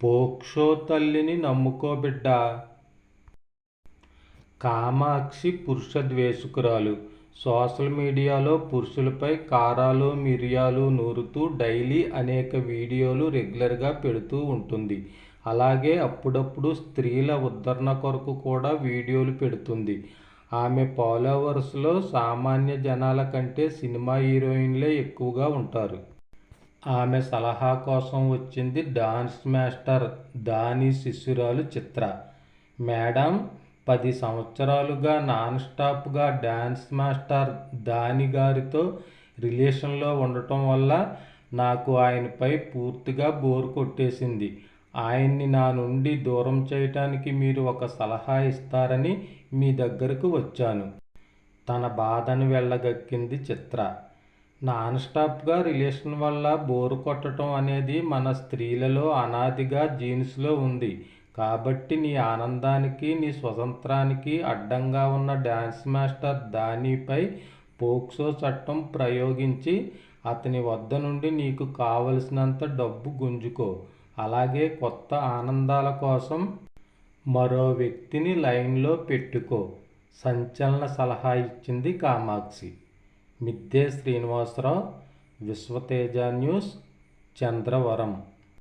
పోక్షో తల్లిని నమ్ముకో బిడ్డ. కామాక్షి పురుష ద్వేషకురాలు. సోషల్ మీడియాలో పురుషులపై కారాలు మిరియాలు నూరుతూ డైలీ అనేక వీడియోలు రెగ్యులర్గా పెడుతూ ఉంటుంది. అలాగే అప్పుడప్పుడు స్త్రీల ఉద్ధరణ కొరకు కూడా వీడియోలు పెడుతుంది. ఆమె ఫాలోవర్స్లో సామాన్య జనాల కంటే సినిమా హీరోయిన్లే ఎక్కువగా ఉంటారు. ఆమె సలహా కోసం వచ్చింది డాన్స్ మాస్టర్ దాని శిష్యురాలు చిత్ర. మేడం పది సంవత్సరాలుగా నాన్ స్టాప్గా డాన్స్ మాస్టర్ దాని గారితో రిలేషన్లో ఉండటం వల్ల నాకు ఆయనపై పూర్తిగా బోర్ కొట్టేసింది. ఆయన్ని నా నుండి దూరం చేయటానికి మీరు ఒక సలహా ఇస్తారని మీ దగ్గరకు వచ్చాను. తన బాధను వెళ్ళగక్కింది చిత్ర. నాన్ స్టాప్గా రిలేషన్ వల్ల బోరు కొట్టడం అనేది మన స్త్రీలలో అనాదిగా జీన్స్లో ఉంది. కాబట్టి నీ ఆనందానికి నీ స్వతంత్రానికి అడ్డంగా ఉన్న డ్యాన్స్ మాస్టర్ దానిపై పోక్సో చట్టం ప్రయోగించి అతని వద్ద నుండి నీకు కావలసినంత డబ్బు గుంజుకో. అలాగే కొత్త ఆనందాల కోసం మరో వ్యక్తిని లైన్లో పెట్టుకో. సంచలన సలహా ఇచ్చింది కామాక్షి. మిద్దె శ్రీనివాసరావు విశ్వతేజ న్యూస్ చంద్రవరం.